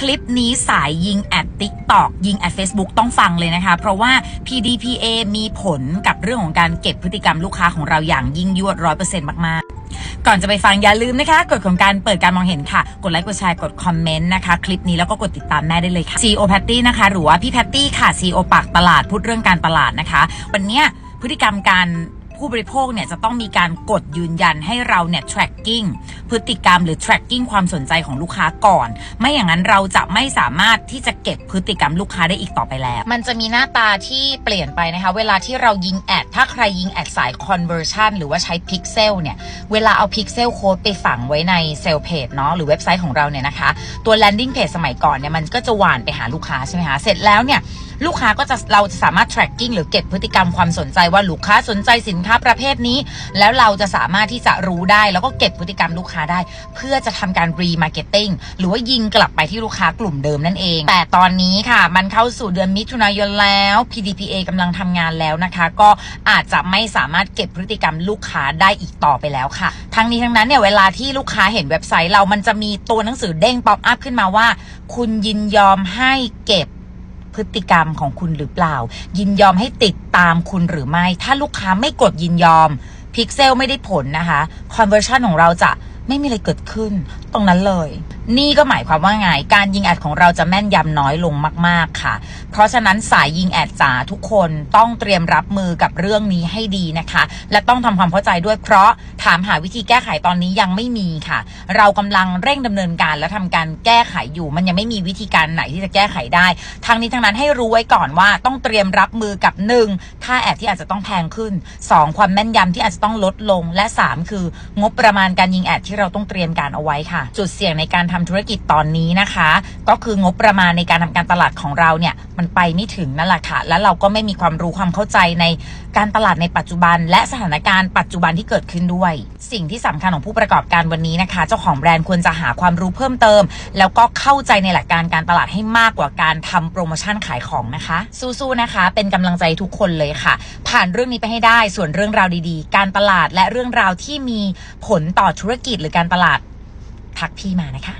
คลิปนี้สายยิงแอด TikTok ยิงแอด Facebook ต้องฟังเลยนะคะ เพราะว่า PDPA มีผลกับเรื่องของการเก็บพฤติกรรมลูกค้าของเราอย่างยิ่งยวดร้อยเปอร์เซ็นต์มาก ๆก่อนจะไปฟังอย่าลืมนะคะกดของการเปิดการมองเห็นค่ะ กดไลค์กดแชร์กดคอมเมนต์นะคะ คลิปนี้แล้วก็กดติดตามแม่ได้เลยค่ะ CEO Patty นะคะ หรือว่าพี่แพตตี้ค่ะ CEO ปากตลาดพูดเรื่องการตลาดนะคะ วันนี้พฤติกรรมการ ผู้บริโภคเนี่ยจะต้องมีการกดยืนยันให้เราเนี่ย tracking พฤติกรรมหรือ tracking ความสนใจของลูกค้าก่อน ไม่อย่างนั้นเราจะไม่สามารถที่จะเก็บพฤติกรรมลูกค้าได้อีกต่อไปแล้ว มันจะมีหน้าตาที่เปลี่ยนไปนะคะ เวลาที่เรายิงแอด ถ้าใครยิงแอดสาย conversion หรือว่าใช้ pixel เนี่ย เวลาเอา pixel code ไปฝังไว้ในเซลล์เพจเนาะหรือเว็บไซต์ของเราเนี่ยนะคะ ตัว landing page สมัยก่อนเนี่ยมันก็จะหวานไปหาลูกค้าใช่ไหมคะ เสร็จแล้วเนี่ย ลูกค้าก็จะเราจะสามารถ tracking หรือเก็บพฤติกรรมความสนใจว่าลูกค้าสนใจสินค้าประเภทนี้ แล้วเราจะสามารถที่จะรู้ได้ แล้วก็เก็บพฤติกรรมลูกค้าได้ เพื่อจะทำการ remarketing หรือว่ายิงกลับไปที่ลูกค้ากลุ่มเดิมนั่นเอง แต่ตอนนี้ค่ะ มันเข้าสู่เดือนมิถุนายนแล้ว PDPA กำลังทำงานแล้วนะคะ ก็อาจจะไม่สามารถเก็บพฤติกรรมลูกค้าได้อีกต่อไปแล้วค่ะ ทั้งนี้ทั้งนั้นเนี่ยเวลาที่ลูกค้าเห็นเว็บไซต์เรามันจะมีตัวหนังสือเด้งป๊อปอัพขึ้นมาว่า คุณยินยอมให้เก็บ พฤติกรรมของคุณหรือเปล่า ยินยอมให้ติดตามคุณหรือไม่ ถ้าลูกค้าไม่กดยินยอมพิกเซลไม่ได้ผลนะคะ conversion ของเราจะ ไม่มีอะไรเกิดขึ้น ตรงนั้นเลย นี่ก็หมายความว่าไง การยิงแอดของเราจะแม่นยำน้อยลงมาก ๆ ค่ะ เพราะฉะนั้นสายยิงแอดจ๋าทุกคนต้องเตรียมรับมือกับเรื่องนี้ให้ดีนะคะ และต้องทำความเข้าใจด้วยเพราะถามหาวิธีแก้ไขตอนนี้ยังไม่มีค่ะ เรากำลังเร่งดำเนินการและทำการแก้ไขอยู่ มันยังไม่มีวิธีการไหนที่จะแก้ไขได้ทางนี้ทางนั้นให้รู้ไว้ก่อนว่าต้องเตรียมรับมือกับ 1. ค่าแอดที่อาจจะต้องแพงขึ้น 2. ความแม่นยำที่อาจจะต้องลดลงและ 3 คืองบประมาณการยิงแอดที่เราต้องเตรียมการเอาไว้ค่ะ จุดเสี่ยงในการทำธุรกิจตอนนี้นะคะ ก็คืองบประมาณในการทำการตลาดของเราเนี่ยมันไปไม่ถึงนั่นแหละค่ะ และเราก็ไม่มีความรู้ความเข้าใจใน การตลาดในปัจจุบัน และสถานการณ์ปัจจุบันที่เกิดขึ้นด้วย สิ่งที่สำคัญของผู้ประกอบการวันนี้นะคะ เจ้าของแบรนด์ควรจะหาความรู้เพิ่มเติม แล้วก็เข้าใจในหลักการการตลาดให้มากกว่าการทำโปรโมชั่นขายของนะคะ สู้ๆนะคะ เป็นกำลังใจทุกคนเลยค่ะ ผ่านเรื่องนี้ไปให้ได้ส่วนเรื่องราวดีๆ การตลาดและเรื่องราวที่มีผลต่อธุรกิจหรือการตลาดทักพี่มานะคะ